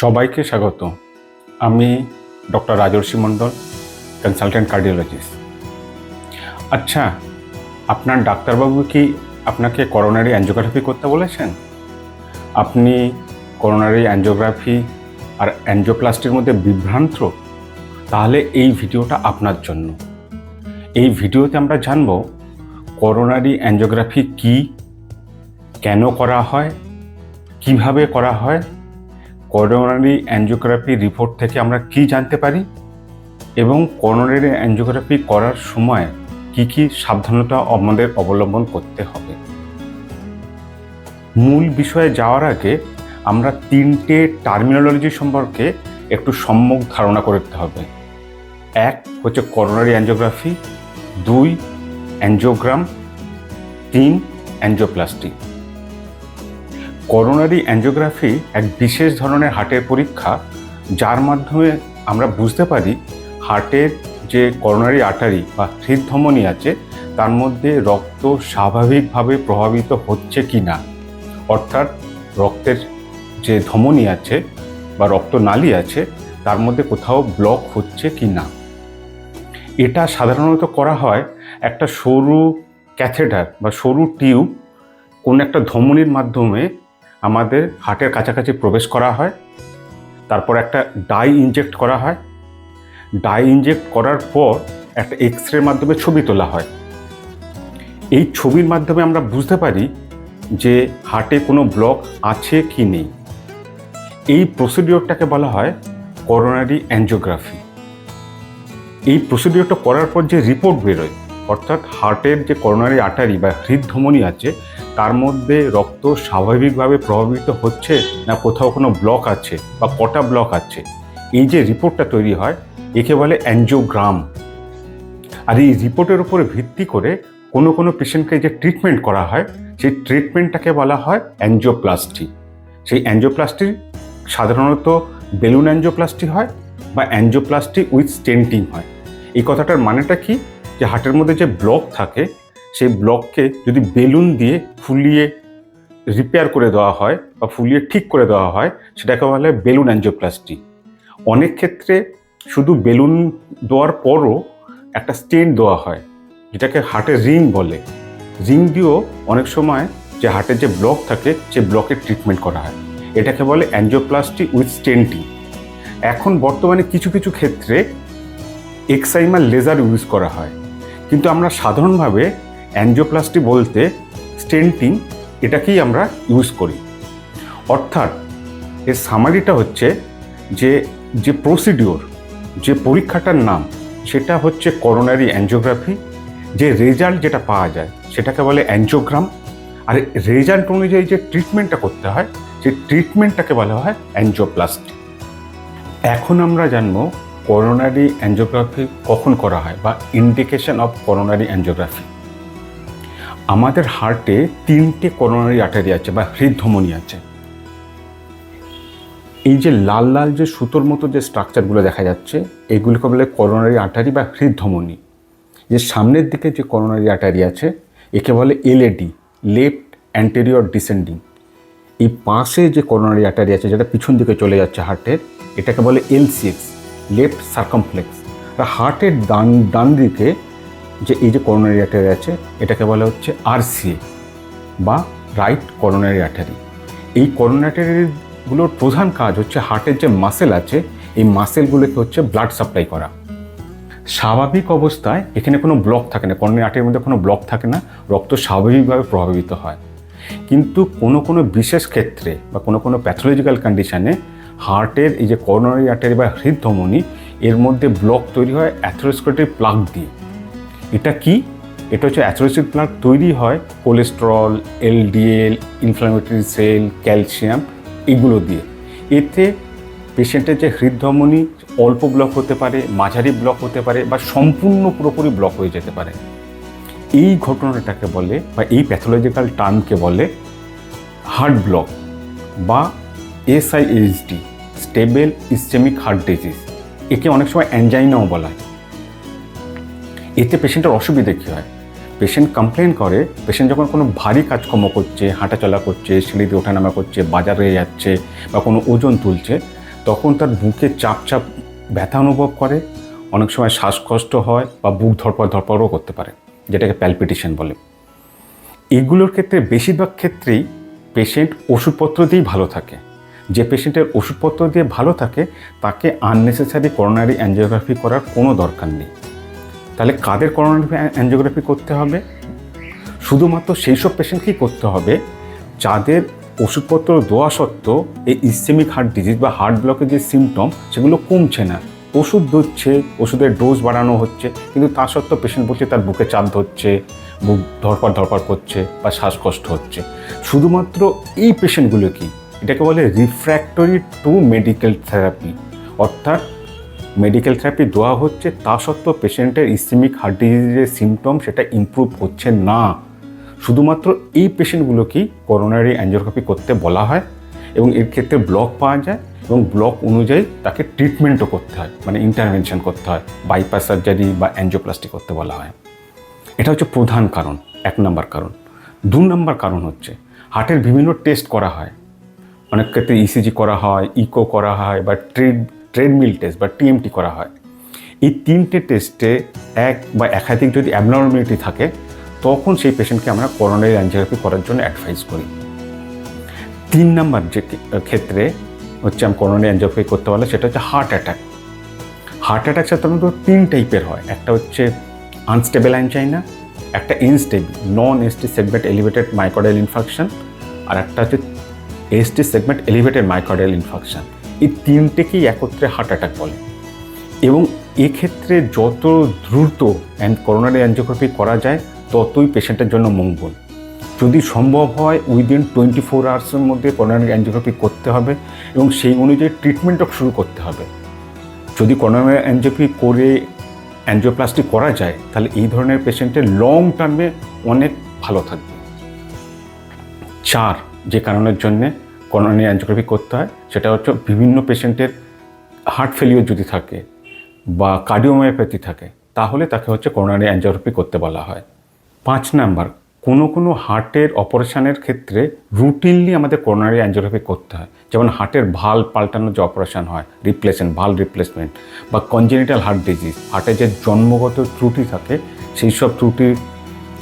সবাইকে স্বাগত। আমি doctor Rajarshi Mondal consultant cardiologist আচ্ছা আপনার ডাক্তারবাবু কি আপনাকে করোনারি অ্যাঞ্জিওগ্রাফি করতে বলেছেন? আপনি করোনারি অ্যাঞ্জিওগ্রাফি আর অ্যাঞ্জিওপ্লাস্টির মধ্যে বিভ্রান্ত? তাহলে এই ভিডিওটা আপনার জন্য। এই ভিডিওতে আমরা জানব করোনারি অ্যাঞ্জিওগ্রাফি কি? কেন করা হয়? কীভাবে করা হয়? করোনারি অ্যাঞ্জিওগ্রাফি রিপোর্ট থেকে আমরা কি জানতে পারি? এবং করোনারি অ্যাঞ্জিওগ্রাফি করার সময় কি কি সাবধানতা আমাদের অবলম্বন করতে হবে? মূল বিষয়ে যাওয়ার আগে আমরা তিনটে টার্মিনোলজি সম্পর্কে একটু সম্যক ধারণা করতে হবে। এক হচ্ছে করোনারি অ্যাঞ্জিওগ্রাফি দুই অ্যাঞ্জিওগ্রাম তিন অ্যাঞ্জিওপ্লাস্টি করোনারি অ্যাঞ্জিওগ্রাফি এক বিশেষ ধরনের হার্টের পরীক্ষা, যার মাধ্যমে আমরা বুঝতে পারি হার্টের যে করোনারি আর্টারি বা হৃদধমনী আছে, তার মধ্যে রক্ত স্বাভাবিকভাবে প্রভাবিত হচ্ছে কি না অর্থাৎ রক্তের যে ধমনী আছে বা রক্তনালী আছে, তার মধ্যে কোথাও ব্লক হচ্ছে কি না এটা সাধারণত করা হয় একটা সরু ক্যাথেটার বা সরু টিউব কোনো একটা ধমনির মাধ্যমে আমাদের হার্টের কাছাকাছি প্রবেশ করা হয়। তারপর একটা ডাই ইনজেক্ট করা হয়। ডাই ইনজেক্ট করার পর একটা এক্স রের মাধ্যমে ছবি তোলা হয়। এই ছবির মাধ্যমে আমরা বুঝতে পারি যে হার্টে কোনো ব্লক আছে কি নেই। এই প্রসিডিওরটাকে বলা হয় করোনারি অ্যাঞ্জিওগ্রাফি। এই প্রসিডিওরটা করার পর যে রিপোর্ট বেরোয়, অর্থাৎ হার্টের যে করোনারি আটারি বা হৃদধমনী আছে তার মধ্যে রক্ত স্বাভাবিকভাবে প্রভাবিত হচ্ছে না কোথাও কোনো ব্লক আছে বা কটা ব্লক আছে? এই যে রিপোর্টটা তৈরি হয়, একে বলে অ্যাঞ্জিওগ্রাম আর এই রিপোর্টের উপরে ভিত্তি করে কোনো কোনো পেশেন্টকে যে ট্রিটমেন্ট করা হয়, সেই ট্রিটমেন্টটাকে বলা হয় অ্যাঞ্জিওপ্লাস্টি সেই অ্যাঞ্জিওপ্লাস্টি সাধারণত বেলুন অ্যাঞ্জিওপ্লাস্টি হয় বা অ্যাঞ্জিওপ্লাস্টি উইথ স্টেন্টিং হয়। এই কথাটার মানেটা কি? যে হার্টের মধ্যে যে ব্লক থাকে সেই ব্লককে যদি বেলুন দিয়ে ফুলিয়ে রিপেয়ার করে দেওয়া হয় বা ফুলিয়ে ঠিক করে দেওয়া হয়, সেটাকে বলা হয় বেলুন অ্যাঞ্জিওপ্লাস্টি অনেক ক্ষেত্রে শুধু বেলুন দেওয়ার পরও একটা স্টেন দেওয়া হয়, যেটাকে হার্টের রিং বলে। রিং দিয়েও অনেক সময় যে হার্টের যে ব্লক থাকে, সে ব্লকের ট্রিটমেন্ট করা হয়। এটাকে বলে অ্যাঞ্জিওপ্লাস্টি উইথ স্টেন্টিং এখন বর্তমানে কিছু কিছু ক্ষেত্রে এক্সাইমার লেজার ইউজ করা হয়। কিন্তু আমরা সাধারণভাবে অ্যাঞ্জিওপ্লাস্টি বলতে স্টেন্টিং এটাকেই আমরা ইউজ করি। অর্থাৎ এর সামারিটা হচ্ছে যে যে প্রসিডিওর, যে পরীক্ষাটার নাম, সেটা হচ্ছে করোনারি অ্যাঞ্জিওগ্রাফি যে রেজাল্ট যেটা পাওয়া যায়, সেটাকে বলে অ্যাঞ্জিওগ্রাম আর রেজাল্ট অনুযায়ী যে ট্রিটমেন্টটা করতে হয়, সেই ট্রিটমেন্টটাকে বলা হয় অ্যাঞ্জিওপ্লাস্টি এখন আমরা জানব করোনারি অ্যাঞ্জিওগ্রাফি কখন করা হয় বা ইন্ডিকেশন অফ করোনারি অ্যাঞ্জিওগ্রাফি আমাদের হার্টে তিনটে করোনারি আর্টারি আছে বা হৃদধমনী আছে। এই যে লাল লাল যে সুতোর মতো যে স্ট্রাকচারগুলো দেখা যাচ্ছে, এগুলোকে বলে করোনারি আর্টারি বা হৃদধমনী। যে সামনের দিকে যে করোনারি আর্টারি আছে, একে বলে এলএডি লেফট অ্যান্টেরিয়র ডিসেন্ডিং এই পাশে যে করোনারি আর্টারি আছে, যেটা পিছন দিকে চলে যাচ্ছে হার্টের এটাকে বলে এল সিক্স লেফট সার্কামফ্লেক্স আর হার্টের ডান ডান দিকে যে এই যে করোনারি আর্টারি আছে, এটাকে বলা হচ্ছে আরসিএ বা রাইট করোনারি আর্টারি এই করোনারি আর্টারিগুলোর প্রধান কাজ হচ্ছে হার্টের যে মাসেল আছে, এই মাসেলগুলোকে হচ্ছে ব্লাড সাপ্লাই করা। স্বাভাবিক অবস্থায় এখানে কোনো ব্লক থাকে না করোনারি আর্টারির মধ্যে কোনো ব্লক থাকে না, রক্ত স্বাভাবিকভাবে প্রভাবিত হয়। কিন্তু কোনো কোনো বিশেষ ক্ষেত্রে বা কোনো কোনো প্যাথোলজিক্যাল কন্ডিশানে হার্টের এই যে করোনারি আর্টারি বা হৃদধমনী, এর মধ্যে ব্লক তৈরি হয় অ্যাথোরোস্ক্লেটিক প্লাগ দিয়ে। এটা কি? এটা হচ্ছে অ্যাথোরোস্ক্লেটিক প্লাগ তৈরি হয় cholesterol, LDL, inflammatory cell, calcium এগুলো দিয়ে। এতে পেশেন্টের যে হৃদধমনী অল্প ব্লক হতে পারে, মাঝারি ব্লক হতে পারে বা সম্পূর্ণ পুরোপুরি ব্লক হয়ে যেতে পারে। এই ঘটনাটাকে বলে বা এই প্যাথোলজিক্যাল টার্মকে বলে হার্ট ব্লক বা SIHD, stable ischaemic heart disease. একে অনেক সময় অ্যাঞ্জাইনাও বলা হয়। এতে পেশেন্টের অসুবিধে কী হয়? পেশেন্ট কমপ্লেন করে পেশেন্ট যখন কোনো ভারী কাজকর্ম করছে, হাঁটাচলা করছে সিঁড়িতে ওঠানামা করছে, বাজারে যাচ্ছে বা কোনো ওজন তুলছে, তখন তার বুকে চাপ চাপ ব্যথা অনুভব করে। অনেক সময় শ্বাসকষ্ট হয় বা বুক ধরপড় ধরপড়ও করতে পারে, যেটাকে প্যালপিটেশন বলে। এগুলোর ক্ষেত্রে বেশিরভাগ ক্ষেত্রেই পেশেন্ট ওষুধপত্র দিয়েই ভালো থাকে। যে পেশেন্টের ওষুধপত্র দিয়ে ভালো থাকে, তাকে আননেসেসারি করোনারি অ্যাঞ্জিওগ্রাফি করার কোনো দরকার নেই। তাহলে কাদের করোনারি অ্যাঞ্জিওগ্রাফি করতে হবে? শুধুমাত্র সেই সব পেশেন্টকেই করতে হবে যাদের ওষুধপত্র দেওয়া সত্ত্বেও এই ইসেমিক হার্ট ডিজিজ বা হার্ট ব্লকের যে সিমটম সেগুলো কমছে না। ওষুধ দিচ্ছে ওষুধের ডোজ বাড়ানো হচ্ছে, কিন্তু তা সত্ত্বেও পেশেন্ট বলছে তার বুকে চাপ ধরছে বুক ধরপড় ধরপড় করছে বা শ্বাসকষ্ট হচ্ছে। শুধুমাত্র এই পেশেন্টগুলো কি এটাকে বলে রিফ্র্যাক্টরি টু মেডিকেল থেরাপি অর্থাৎ মেডিকেল থেরাপি দেওয়া হচ্ছে, তা সত্ত্বেও পেশেন্টের ইসেমিক হার্ট ডিজিজের সিমটম সেটা ইমপ্রুভ হচ্ছে না। শুধুমাত্র এই পেশেন্টগুলোকেই করোনারি অ্যাঞ্জিওগ্রাফি করতে বলা হয় এবং এর ক্ষেত্রে ব্লক পাওয়া যায় এবং ব্লক অনুযায়ী তাকে ট্রিটমেন্টও করতে হয় মানে ইন্টারভেনশন করতে হয় বাইপাস সার্জারি বা অ্যাঞ্জিওপ্লাস্টি করতে বলা হয়। এটা হচ্ছে প্রধান কারণ, এক নম্বর কারণ। দু নম্বর কারণ হচ্ছে হার্টের বিভিন্ন টেস্ট করা হয়। অনেক ক্ষেত্রে ইসিজি করা হয় ইকো করা হয় বা ট্রেড ট্রেডমিল টেস্ট বা টিএমটি করা হয়। এই তিনটে টেস্টে এক বা একাধিক যদি অ্যাবনর্মালিটি থাকে, তখন সেই পেশেন্টকে আমরা করোনারি অ্যাঞ্জিওগ্রাফি করার জন্য অ্যাডভাইস করি। তিন নাম্বার যে ক্ষেত্রে হচ্ছে আমি করোনারি অ্যাঞ্জিওগ্রাফি করতে পারলে সেটা হচ্ছে হার্ট অ্যাটাক হার্ট অ্যাটাক সাধারণত তিন টাইপের হয়। একটা হচ্ছে আনস্টেবল অ্যাঞ্জাইনা একটা unstable non ST segment elevated myocardial infarction আর একটা হচ্ছে ST segment elevated myocardial infarction এই তিনটেকেই একত্রে হার্ট অ্যাটাক বলে। এবং এক্ষেত্রে যত দ্রুত অ্যান্ড করোনারি অ্যাঞ্জিওগ্রাফি করা যায়, ততই পেশেন্টের জন্য মঙ্গল। যদি সম্ভব হয় উইদিন টোয়েন্টি ফোর আওয়ার্সের মধ্যে করোনারি অ্যাঞ্জিওগ্রাফি করতে হবে এবং সেই অনুযায়ী ট্রিটমেন্টও শুরু করতে হবে। যদি করোনারি অ্যাঞ্জিওগ্রাফি করে অ্যাঞ্জিওপ্লাস্টি করা যায়, তাহলে এই ধরনের পেশেন্টের লং টার্মে অনেক ভালো থাকবে। চার, যে কারণের জন্যে করোনারি অ্যাঞ্জিওগ্রাফি করতে হয়, সেটা হচ্ছে বিভিন্ন পেশেন্টের হার্ট ফেলিওর যদি থাকে বা কার্ডিওমায়োপ্যাথি থাকে, তাহলে তাকে হচ্ছে করোনারি অ্যাঞ্জিওগ্রাফি করতে বলা হয়। পাঁচ নাম্বার, কোনো কোনো হার্টের অপারেশানের ক্ষেত্রে রুটিনলি আমাদের করোনারি অ্যাঞ্জিওগ্রাফি করতে হয়। যেমন হার্টের ভালো পাল্টানোর যে অপারেশন হয় রিপ্লেসমেন্ট ভালো রিপ্লেসমেন্ট বা কনজেনিটাল হার্ট ডিজিজ হার্টের যে জন্মগত ত্রুটি থাকে, সেই সব ত্রুটির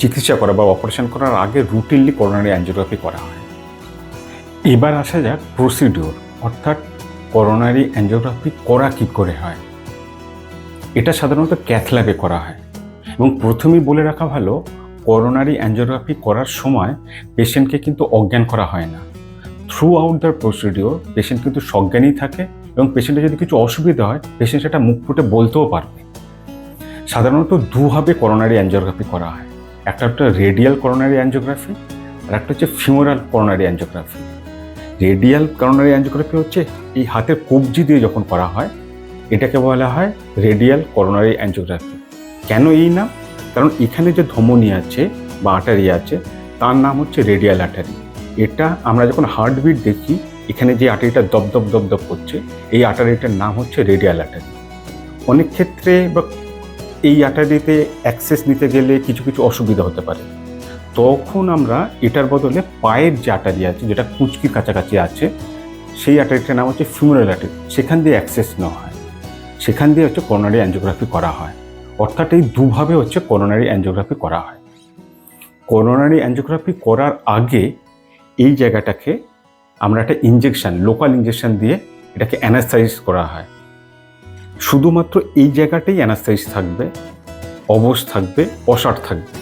চিকিৎসা করা বা অপারেশন করার আগে রুটিনলি করোনারি অ্যাঞ্জিওগ্রাফি করা হয়। এবার আসা যাক প্রসিডিওর অর্থাৎ করোনারি অ্যাঞ্জিওগ্রাফি করা কী করে হয়। এটা সাধারণত ক্যাথল্যাবে করা হয়। এবং প্রথমেই বলে রাখা ভালো করোনারি অ্যাঞ্জিওগ্রাফি করার সময় পেশেন্টকে কিন্তু অজ্ঞান করা হয় না। Throughout the procedure patient কিন্তু সজ্ঞানই থাকে এবং পেশেন্টের যদি কিছু অসুবিধা হয় পেশেন্ট সেটা মুখ ফুটে বলতেও পারবে। সাধারণত দুভাবে করোনারি অ্যাঞ্জিওগ্রাফি করা হয়। একটা হচ্ছে রেডিয়াল করোনারি অ্যাঞ্জিওগ্রাফি আর একটা হচ্ছে femoral coronary angiography radial coronary angiography হচ্ছে এই হাতের কবজি দিয়ে যখন করা হয়, এটাকে বলা হয় রেডিয়াল করোনারি অ্যাঞ্জিওগ্রাফি কেন এই নাম? কারণ এখানে যে ধমনী আছে বা আটারি আছে, তার নাম হচ্ছে রেডিয়াল আটারি এটা আমরা যখন হার্টবিট দেখি, এখানে যে আটারিটা দপ দপ দপ দপ করছে এই আটারিটার নাম হচ্ছে রেডিয়াল আটারি অনেক ক্ষেত্রে বা এই আটারিতে অ্যাক্সেস নিতে গেলে কিছু কিছু অসুবিধা হতে পারে। তখন আমরা এটার বদলে পায়ের যে আটারি আছে, যেটা কুচকির কাছাকাছি আছে, সেই আটারিটার নাম হচ্ছে ফিমোরাল আটারি সেখান দিয়ে অ্যাক্সেস নেওয়া হয়। সেখান দিয়ে হচ্ছে করোনারি অ্যাঞ্জিওগ্রাফি করা হয়। অর্থাৎ এই দুভাবে হচ্ছে করোনারি অ্যাঞ্জিওগ্রাফি করা হয়। করোনারি অ্যাঞ্জিওগ্রাফি করার আগে এই জায়গাটাকে আমরা একটা ইঞ্জেকশন লোকাল ইঞ্জেকশন দিয়ে এটাকে অ্যানাস্থাইজ করা হয়। শুধুমাত্র এই জায়গাটাই অ্যানাস্থাইজ থাকবে, অবশ থাকবে অসার থাকবে।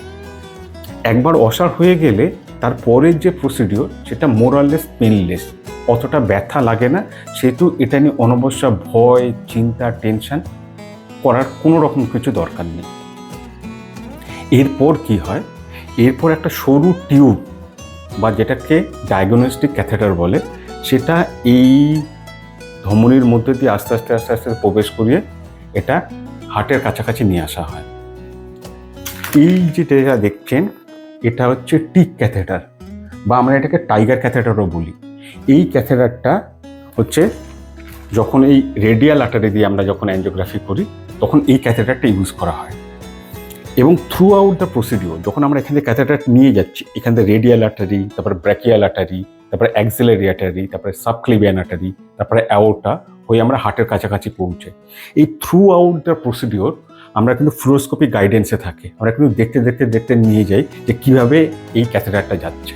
একবার অসার হয়ে গেলে তারপরের যে প্রসিডিওর সেটা মোরাললেস পেনলেস অতটা ব্যথা লাগে না, সেহেতু এটা নিয়ে অনবস্যা ভয়, চিন্তা টেনশন করার কোনো রকম কিছু দরকার নেই। এরপর কি হয়? এরপর একটা সরু টিউব বা যেটাকে ডায়াগনস্টিক ক্যাথেটার বলে, সেটা এই ধমনির মধ্যে দিয়ে আস্তে আস্তে আস্তে আস্তে প্রবেশ করিয়ে এটা হার্টের কাছাকাছি নিয়ে আসা হয়। এই যেটা দেখছেন এটা হচ্ছে টিক ক্যাথেটার বা আমরা এটাকে টাইগার ক্যাথেটারও বলি। এই ক্যাথেটারটা হচ্ছে যখন এই রেডিয়াল আটারি দিয়ে আমরা যখন অ্যাঞ্জিওগ্রাফি করি, তখন এই ক্যাথেটারটা ইউজ করা হয়। এবং থ্রু আউট দ্য প্রসিডিওর যখন আমরা এখান থেকে ক্যাথেটার নিয়ে যাচ্ছি, এখান থেকে রেডিয়াল আটারি তারপরে ব্র্যাকিয়াল আটারি তারপরে অ্যাক্সিলারি আটারি তারপরে সাবক্লিভিয়ান আটারি তারপরে অ্যাওটা হয়ে আমরা হার্টের কাছাকাছি পৌঁছে। এই থ্রু আউট দ্য প্রসিডিওর আমরা কিন্তু ফ্লোরোস্কোপিক গাইডেন্সে থাকি। আমরা কিন্তু দেখতে দেখতে দেখতে নিয়ে যাই যে কীভাবে এই ক্যাথেটারটা যাচ্ছে।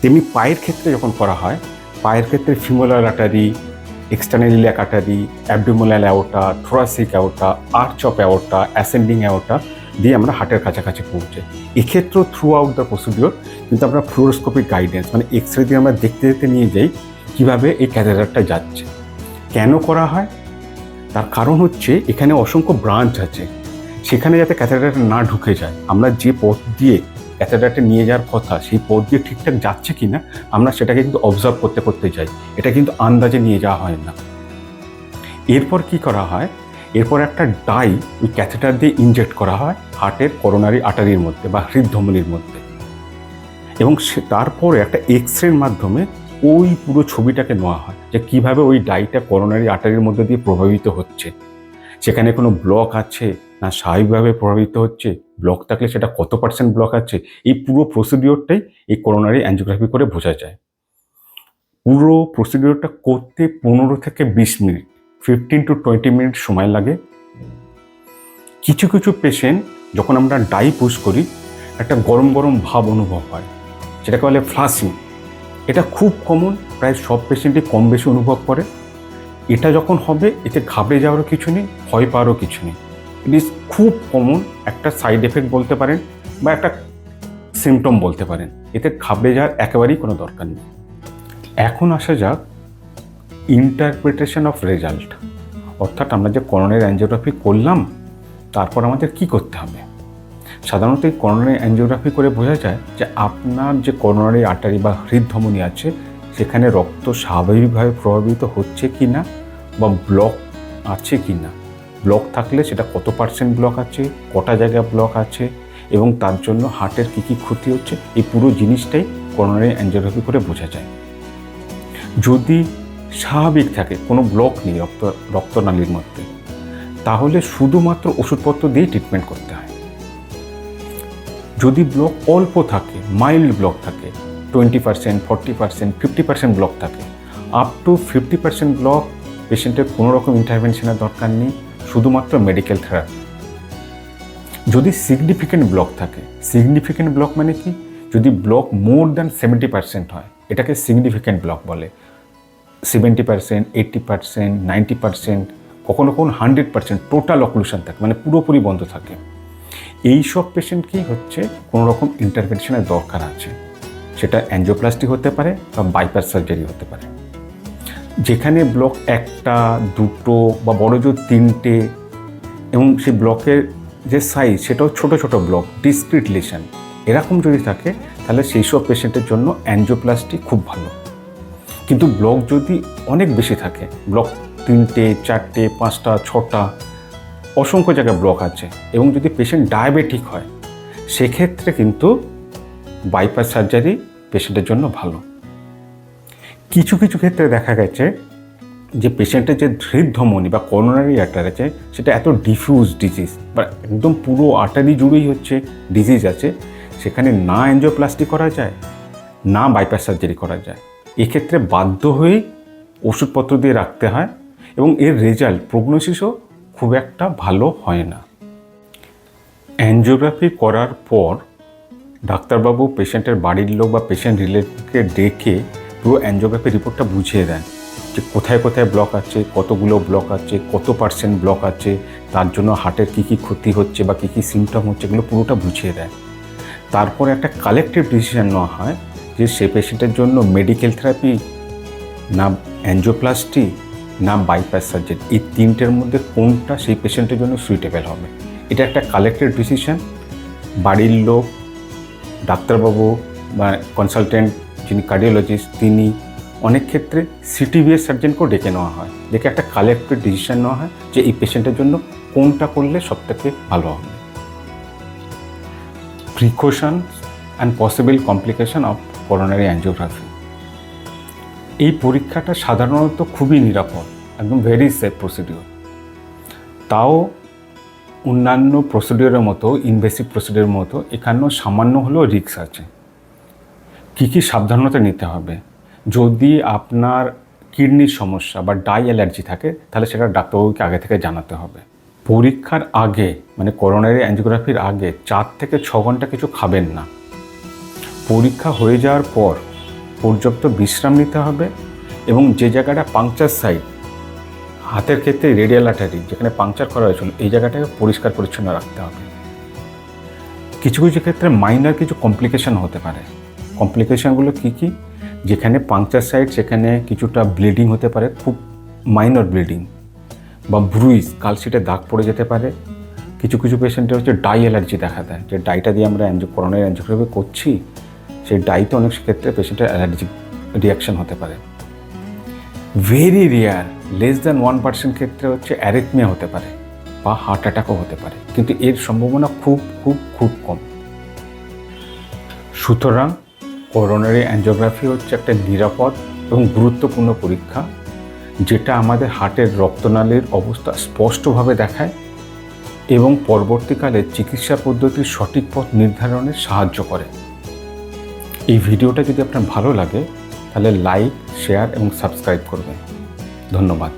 তেমনি পায়ের ক্ষেত্রে যখন করা হয়, পায়ের ক্ষেত্রে femoral artery external iliac artery abdominal aorta thoracic aorta arch of aorta ascending aorta দিয়ে আমরা হার্টের কাছাকাছি পৌঁছে এক্ষেত্রেও থ্রু আউট দ্য প্রসিডিওর কিন্তু আমরা ফ্লোরোস্কোপিক গাইডেন্স মানে এক্স রে দিয়ে আমরা দেখতে দেখতে নিয়ে যাই কীভাবে এই ক্যাথেটারটা যাচ্ছে। কেন করা হয়? তার কারণ হচ্ছে এখানে অসংখ্য ব্রাঞ্চ আছে। সেখানে যাতে ক্যাথেটারটা না ঢুকে যায়, আমরা যে পথ দিয়ে ক্যাথেটারটা নিয়ে যাওয়ার কথা, সেই পথ দিয়ে ঠিকঠাক যাচ্ছে কি না আমরা সেটাকে কিন্তু অবজার্ভ করতে করতে যাই। এটা কিন্তু আন্দাজে নিয়ে যাওয়া হয় না। এরপর কি করা হয়? এরপর একটা ডাই ওই ক্যাথেটার দিয়ে ইনজেক্ট করা হয় হার্টের করোনারি আটারির মধ্যে বা হৃদধমনির মধ্যে। এবং সে তারপরে একটা এক্স রের মাধ্যমে ওই পুরো ছবিটাকে নেওয়া হয় যে কীভাবে ওই ডাইটা করোনারি আটারির মধ্যে দিয়ে প্রভাবিত হচ্ছে। সেখানে কোনো ব্লক আছে না স্বাভাবিকভাবে প্রভাবিত হচ্ছে? ব্লক থাকলে সেটা কত পার্সেন্ট ব্লক আছে? এই পুরো প্রসিডিওরটাই এই করোনারি অ্যাঞ্জিওগ্রাফি করে বোঝা যায়। পুরো প্রসিডিওরটা করতে পনেরো থেকে বিশ minute fifteen to twenty minute সময় লাগে। কিছু কিছু পেশেন্ট যখন আমরা ডাই পুশ করি, একটা গরম গরম ভাব অনুভব হয়, যেটাকে বলে ফ্লাসিং এটা খুব কমন প্রায় সব পেশেন্টই কম বেশি অনুভব করে। এটা যখন হবে, এতে ঘাবড়ে যাওয়ারও কিছু নেই, ভয় পাওয়ারও কিছু নেই। ইট ইজ খুব কমন একটা সাইড এফেক্ট বলতে পারেন বা একটা সিমটম বলতে পারেন। এতে ঘাবড়ে যাওয়ার একেবারেই কোনো দরকার নেই। এখন আসা যাক ইন্টারপ্রিটেশন অফ রেজাল্ট অর্থাৎ আমরা যে করোনারি অ্যাঞ্জিওগ্রাফি করলাম, তারপর আমাদের কি করতে হবে? সাধারণত এই করোনারি অ্যাঞ্জিওগ্রাফি করে বোঝা যায় যে আপনার যে করোনারি আর্টারি বা হৃদধমনী আছে, সেখানে রক্ত স্বাভাবিকভাবে প্রভাবিত হচ্ছে কি না বা ব্লক আছে কি না ব্লক থাকলে সেটা কত পার্সেন্ট ব্লক আছে, কটা জায়গায় ব্লক আছে এবং তার জন্য হার্টের কী কী ক্ষতি হচ্ছে, এই পুরো জিনিসটাই করোনারি অ্যাঞ্জিওগ্রাফি করে বোঝা যায়। যদি স্বাভাবিক থাকে, কোনো ব্লক নেই রক্ত রক্তনালীর মধ্যে, তাহলে শুধুমাত্র ওষুধপত্র দিয়ে ট্রিটমেন্ট করতে হয়। যদি ব্লক অল্প থাকে মাইল্ড ব্লক থাকে twenty percent forty percent fifty percent block থাকে up to fifty percent block পেশেন্টের কোনো রকম ইন্টারভেনশনের দরকার নেই। শুধুমাত্র মেডিকেল থেরাপি যদি সিগনিফিকেন্ট ব্লক থাকে সিগনিফিকেন্ট ব্লক মানে কি? যদি block more than seventy percent হয়, এটাকে সিগনিফিকেন্ট ব্লক বলে। Seventy percent eighty percent ninety percent কখনো কখনো হান্ড্রেড পার্সেন্ট টোটাল অকুলেশন থাকে মানে পুরোপুরি বন্ধ থাকে। এই সব পেশেন্টকেই হচ্ছে? কোনো রকম ইন্টারভেনশনের দরকার আছে। সেটা অ্যাঞ্জিওপ্লাস্টি হতে পারে বা বাইপাস সার্জারি হতে পারে। যেখানে ব্লক একটা, দুটো বা বড় জোর তিনটে এবং সেই ব্লকের যে সাইজ সেটাও ছোট ছোট ব্লক ডিসক্রিট লেশন এরকম যদি থাকে, তাহলে সেই সব পেশেন্টের জন্য অ্যাঞ্জিওপ্লাস্টি খুব ভালো। কিন্তু ব্লক যদি অনেক বেশি থাকে ব্লক তিনটে, চারটে, পাঁচটা, ছটা, অসংখ্য জায়গায় ব্লক আছে এবং যদি পেশেন্ট ডায়াবেটিক হয়, সেক্ষেত্রে কিন্তু বাইপাস সার্জারি পেশেন্টের জন্য ভালো। কিছু কিছু ক্ষেত্রে দেখা গেছে যে পেশেন্টের যে হৃদধমনি বা করোনারি আর্টার আছে, সেটা এত ডিফিউজ ডিজিজ বা একদম পুরো আর্টারি জুড়েই হচ্ছে ডিজিজ আছে, সেখানে না অ্যাঞ্জিওপ্লাস্টি করা যায়, না বাইপাস সার্জারি করা যায়। এক্ষেত্রে বাধ্য হয়েই ওষুধপত্র দিয়ে রাখতে হয় এবং এর রেজাল্ট প্রগনোসিসও খুব একটা ভালো হয় না। অ্যানজিওগ্রাফি করার পর ডাক্তারবাবু পেশেন্টের বাড়ির লোক বা পেশেন্ট রিলেটিভকে ডেকে পুরো অ্যাঞ্জিওগ্রাফি রিপোর্টটা বুঝিয়ে দেন যে কোথায় কোথায় ব্লক আছে, কতগুলো ব্লক আছে, কত পার্সেন্ট ব্লক আছে, তার জন্য হার্টের কী কী ক্ষতি হচ্ছে বা কী কী সিমটম হচ্ছে, এগুলো পুরোটা বুঝিয়ে দেয় তারপরে একটা কালেকটিভ ডিসিশন নেওয়া হয় যে সে পেশেন্টের জন্য মেডিকেল থেরাপি না অ্যাঞ্জিওপ্লাস্টি না বাইপাস সার্জারি এই তিনটের মধ্যে কোনটা সেই পেশেন্টের জন্য সুইটেবল হবে? এটা একটা কালেক্টেড ডিসিশন বাড়ির লোক, ডাক্তারবাবু বা কনসালটেন্ট কার্ডিওলজিস্ট তিনি অনেক ক্ষেত্রে সিটিভিএস সার্জনকেও ডেকে নেওয়া হয়। ডেকে একটা কালেক্টেড ডিসিশন নেওয়া হয় যে এই পেশেন্টের জন্য কোনটা করলে সবথেকে ভালো হবে। Precaution and possible complication of coronary angiography এই পরীক্ষাটা সাধারণত খুবই নিরাপদ, একদম ভেরি সেফ প্রসিডিওর তাও অন্যান্য প্রসিডিওরের মতো ইনভেসিভ প্রসিডিওর মতো, এখানেও সামান্য হলেও রিস্ক আছে। কী কী সাবধানতা নিতে হবে? যদি আপনার কিডনির সমস্যা বা ডাই অ্যালার্জি থাকে, তাহলে সেটা ডাক্তারবাবুকে আগে থেকে জানাতে হবে। পরীক্ষার আগে মানে করোনারি অ্যাঞ্জিওগ্রাফির আগে চার থেকে ছ ঘণ্টা কিছু খাবেন না। পরীক্ষা হয়ে যাওয়ার পর পর্যাপ্ত বিশ্রাম নিতে হবে এবং যে জায়গাটা পাংচার সাইড হাতের ক্ষেত্রে রেডিয়াল আটারি যেখানে পাংচার করা হয়েছিল, এই জায়গাটাকে পরিষ্কার পরিচ্ছন্ন রাখতে হবে। কিছু কিছু ক্ষেত্রে মাইনার কিছু কমপ্লিকেশন হতে পারে। কমপ্লিকেশনগুলো কী কী? যেখানে পাংচার সাইড, সেখানে কিছুটা ব্লিডিং হতে পারে, খুব মাইনর ব্লিডিং বা ব্রুইজ কালশিটে দাগ পড়ে যেতে পারে। কিছু কিছু পেশেন্টের হচ্ছে ডাই অ্যালার্জি দেখা দেয়। যে ডাইটা দিয়ে আমরা অ্যাঞ্জো করোনার অ্যাঞ্জিওগ্রাফি করছি, সেই ডাইতে অনেক ক্ষেত্রে পেশেন্টের অ্যালার্জি রিয়াকশন হতে পারে। Very rare, less than one percent ক্ষেত্রে হচ্ছে অ্যারেথমিয়া হতে পারে বা হার্ট অ্যাটাকও হতে পারে। কিন্তু এর সম্ভাবনা খুব খুব খুব কম। সুতরাং করোনারি অ্যাঞ্জিওগ্রাফি হচ্ছে একটা নিরাপদ এবং গুরুত্বপূর্ণ পরীক্ষা, যেটা আমাদের হার্টের রক্তনালীর অবস্থা স্পষ্টভাবে দেখায় এবং পরবর্তীকালে চিকিৎসা পদ্ধতির সঠিক পথ নির্ধারণে সাহায্য করে। এই ভিডিওটা যদি আপনার ভালো লাগে, তাহলে লাইক শেয়ার এবং সাবস্ক্রাইব করবেন। ধন্যবাদ।